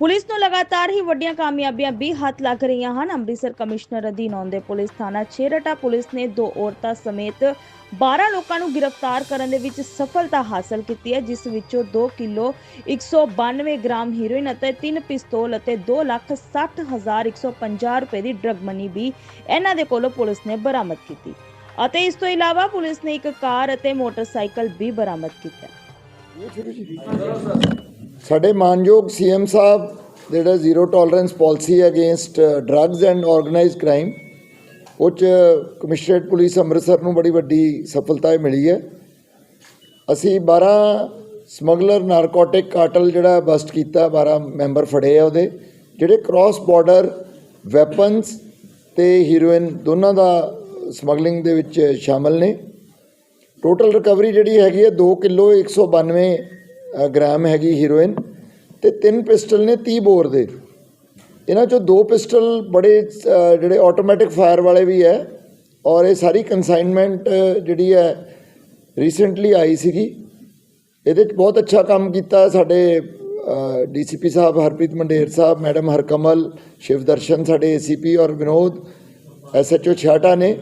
Police ਨੂੰ ਲਗਾਤਾਰ ਹੀ ਵੱਡੀਆਂ ਕਾਮਯਾਬੀਆਂ ਵੀ ਹੱਥ ਲੱਗ ਰਹੀਆਂ ਹਨ। ਅੰਮ੍ਰਿਤਸਰ ਕਮਿਸ਼ਨਰ ਅਧੀਨ ਆਉਂਦੇ ਪੁਲਿਸ ਥਾਣਾ ਛੇਰਟਾ ਪੁਲਿਸ ਨੇ ਦੋ ਔਰਤਾਂ ਸਮੇਤ 12 ਲੋਕਾਂ ਨੂੰ ਗ੍ਰਿਫਤਾਰ ਕਰਨ ਦੇ ਵਿੱਚ ਸਫਲਤਾ ਹਾਸਲ ਕੀਤੀ ਹੈ, ਜਿਸ ਵਿੱਚੋਂ 2 ਕਿਲੋ 192 ਗ੍ਰਾਮ ਹੀਰੋਇਨ ਅਤੇ 3 ਪਿਸਤੌਲ ਅਤੇ 260150 ਰੁਪਏ ਦੀ ਡਰਗ ਮਨੀ ਵੀ ਇਹਨਾਂ ਦੇ ਕੋਲੋਂ ਪੁਲਿਸ ਨੇ ਬਰਾਮਦ ਕੀਤੀ। ਅਤੇ ਇਸ ਤੋਂ ਇਲਾਵਾ ਪੁਲਿਸ ਨੇ ਇੱਕ ਕਾਰ ਅਤੇ ਮੋਟਰਸਾਈਕਲ ਵੀ ਬਰਾਮਦ ਕੀਤਾ। ਸਾਡੇ ਮਾਨਯੋਗ ਸੀਐਮ ਸਾਹਿਬ ਜਿਹੜਾ zero tolerance policy against drugs and organised crime ਉਹ 'ਚ ਕਮਿਸ਼ਨਰੇਟ ਪੁਲਿਸ ਅੰਮ੍ਰਿਤਸਰ ਨੂੰ ਬੜੀ ਵੱਡੀ ਸਫਲਤਾ ਮਿਲੀ ਹੈ। ਅਸੀਂ 12 ਸਮਗਲਰ ਨਾਰਕੋਟਿਕ ਕਾਰਟਲ ਜਿਹੜਾ ਬਸਟ ਕੀਤਾ 12 ਮੈਂਬਰ ਫੜੇ ਆ ਉਹਦੇ ਜਿਹੜੇ ਕ੍ਰਾਸ ਬਾਰਡਰ ਵੈਪਨਸ ਤੇ ਹੀਰੋਇਨ ਦੋਨਾਂ ਦਾ ਸਮਗਲਿੰਗ ਦੇ ਵਿੱਚ ਸ਼ਾਮਲ ਨੇ। ਟੋਟਲ ਰਿਕਵਰੀ ਜਿਹੜੀ ਹੈਗੀ ਹੈ 2 ਕਿਲੋ 192 ਅ, ਗ੍ਰਾਮ ਹੈਗੀ ਹੀਰੋਇਨ ਤੇ ਤਿੰਨ ਪਿਸਟਲ ਨੇ 30 ਬੋਰ ਦੇ। ਇਹਨਾਂ ਚੋਂ ਦੋ ਪਿਸਟਲ ਬੜੇ ਜਿਹੜੇ ਆਟੋਮੈਟਿਕ ਫਾਇਰ ਵਾਲੇ ਵੀ ਹੈ ਔਰ ਇਹ ਸਾਰੀ ਕਨਸਾਈਨਮੈਂਟ ਜਿਹੜੀ ਹੈ ਰੀਸੈਂਟਲੀ ਆਈ ਸੀਗੀ। ਇਹਦੇ 'ਚ ਬਹੁਤ ਅੱਛਾ ਕੰਮ ਕੀਤਾ ਸਾਡੇ ਡੀਸੀਪੀ ਸਾਹਿਬ ਹਰਪ੍ਰੀਤ ਮੰਡੇਰ ਸਾਹਿਬ ਮੈਡਮ ਹਰਕਮਲ ਸ਼ਿਵਦਰਸ਼ਨ ਸਾਡੇ ਏਸੀਪੀ ਔਰ ਵਿਨੋਦ ਐਸਐਚਓ ਛਾਟਾ ਨੇ।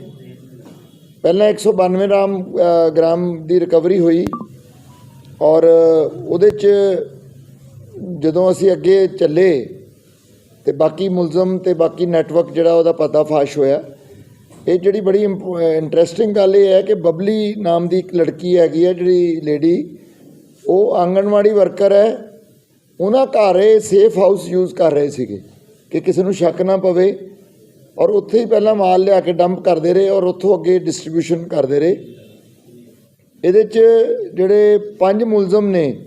ਪਹਿਲਾਂ 192 ਗ੍ਰਾਮ ਅ, ਗ੍ਰਾਮ ਦੀ ਰਿਕਵਰੀ ਹੋਈ। ਔਰ ਉਹਦੇ 'ਚ ਜਦੋਂ ਅਸੀਂ ਅੱਗੇ ਚੱਲੇ ਤੇ ਬਾਕੀ ਮੁਲਜ਼ਮ ਤੇ ਬਾਕੀ ਨੈਟਵਰਕ ਜਿਹੜਾ ਉਹਦਾ ਪਤਾ ਫਾਸ਼ ਹੋਇਆ, ਇਹ ਜਿਹੜੀ ਬੜੀ ਇੰਟਰਸਟਿੰਗ ਗੱਲ ਇਹ ਹੈ ਕਿ ਬਬਲੀ ਨਾਮ ਦੀ ਇੱਕ ਲੜਕੀ ਹੈਗੀ ਹੈ ਜਿਹੜੀ ਲੇਡੀ ਉਹ ਆਂਗਣਵਾੜੀ ਵਰਕਰ ਹੈ, ਉਹਨਾਂ ਘਰ ਇਹ ਸੇਫ ਹਾਊਸ ਯੂਜ਼ ਕਰ ਰਹੇ ਸੀਗੇ ਕਿ ਕਿਸੇ ਨੂੰ ਸ਼ੱਕ ਨਾ ਪਵੇ ਔਰ ਉੱਥੇ ਹੀ ਪਹਿਲਾਂ ਮਾਲ ਲਿਆ ਕੇ ਡੰਪ ਕਰਦੇ ਰਹੇ ਔਰ ਉੱਥੋਂ ਅੱਗੇ ਡਿਸਟ੍ਰੀਬਿਊਸ਼ਨ ਕਰਦੇ ਰਹੇ। ਇਹਦੇ 'ਚ ਜਿਹੜੇ ਪੰਜ ਮੁਲਜ਼ਮ ਨੇ,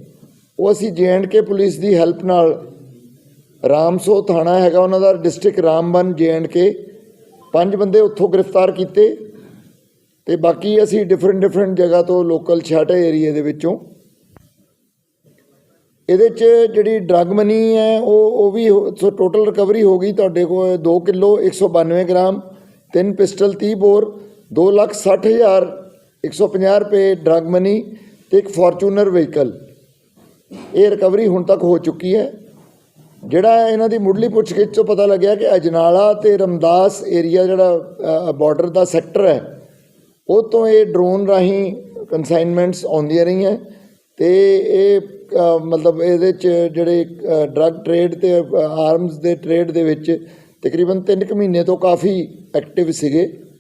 ਉਹ ਅਸੀਂ ਕੇ ਪੁਲਿਸ ਦੀ ਹੈਲਪ ਨਾਲ ਰਾਮਸੋ ਥਾਣਾ ਹੈਗਾ, ਉਹਨਾਂ ਦਾ ਡਿਸਟ੍ਰਿਕਟ ਰਾਮਬਨ ਕੇ ਪੰਜ ਬੰਦੇ ਉੱਥੋਂ ਗ੍ਰਿਫਤਾਰ ਕੀਤੇ ਤੇ ਬਾਕੀ ਅਸੀਂ ਡਿਫਰੈਂਟ ਡਿਫਰੈਂਟ ਜਗ੍ਹਾ ਤੋਂ ਲੋਕਲ ਛਾਟਾ ਏਰੀਆ ਦੇ ਵਿੱਚੋਂ। ਇਹਦੇ 'ਚ ਜਿਹੜੀ ਡਰੱਗ ਮਨੀ ਹੈ, ਉਹ ਉਹ ਵੀ ਹੋ- ਸੋ ਟੋਟਲ ਰਿਕਵਰੀ ਹੋ ਗਈ ਤੁਹਾਡੇ ਕੋਲ 2 ਕਿਲੋ 192 ਗ੍ਰਾਮ, ਤਿੰਨ ਪਿਸਟਲ 30 ਬੋਰ 2 ਲੱਖ 60 ਹਜ਼ਾਰ 150 ਰੁਪਏ ਡਰਗ ਮਨੀ ਤੇ ਇੱਕ ਫੋਰਚੂਨਰ ਵਹੀਕਲ। ਇਹ ਰਿਕਵਰੀ ਹੁਣ ਤੱਕ ਹੋ ਚੁੱਕੀ ਹੈ। ਜਿਹੜਾ ਇਹਨਾਂ ਦੀ ਮੁੱਢਲੀ ਪੁੱਛਗਿੱਛ ਤੋਂ ਪਤਾ ਲੱਗਿਆ ਕਿ ਅਜਨਾਲਾ ਤੇ ਰਮਦਾਸ ਏਰੀਆ ਜਿਹੜਾ ਬਾਰਡਰ ਦਾ ਸੈਕਟਰ ਹੈ, ਉਹ ਤੋਂ ਇਹ ਡਰੋਨ ਰਾਹੀਂ ਕਨਸਾਈਨਮੈਂਟਸ ਆਉਂਦੀਆਂ ਰਹੀਆਂ ਤੇ ਇਹ ਮਤਲਬ ਇਹਦੇ ਚ ਜਿਹੜੇ ਡਰੱਗ ਟ੍ਰੇਡ ਤੇ ਆਰਮਸ ਦੇ ਟ੍ਰੇਡ ਦੇ ਵਿੱਚ ਤਕਰੀਬਨ 3 ਕੁ ਮਹੀਨੇ ਤੋਂ ਕਾਫੀ ਐਕਟਿਵ ਸੀਗੇ।